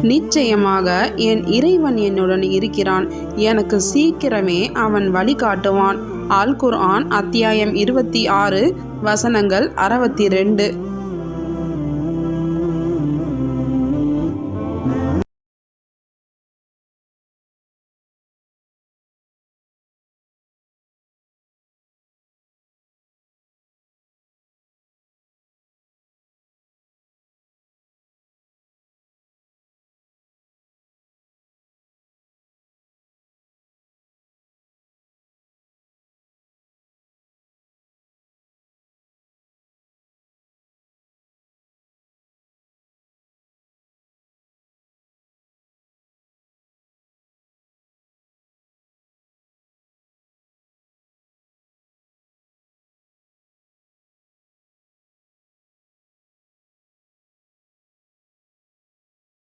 நிச்சயமாக என் இறைவன் என்னுடன் இருக்கிறான். எனக்கு சீக்கிரமே அவன் வழிகாட்டுவான் அல் குர்ஆன் அத்தியாயம் இருபத்தி ஆறு வசனங்கள் அறுபத்தி ரெண்டு.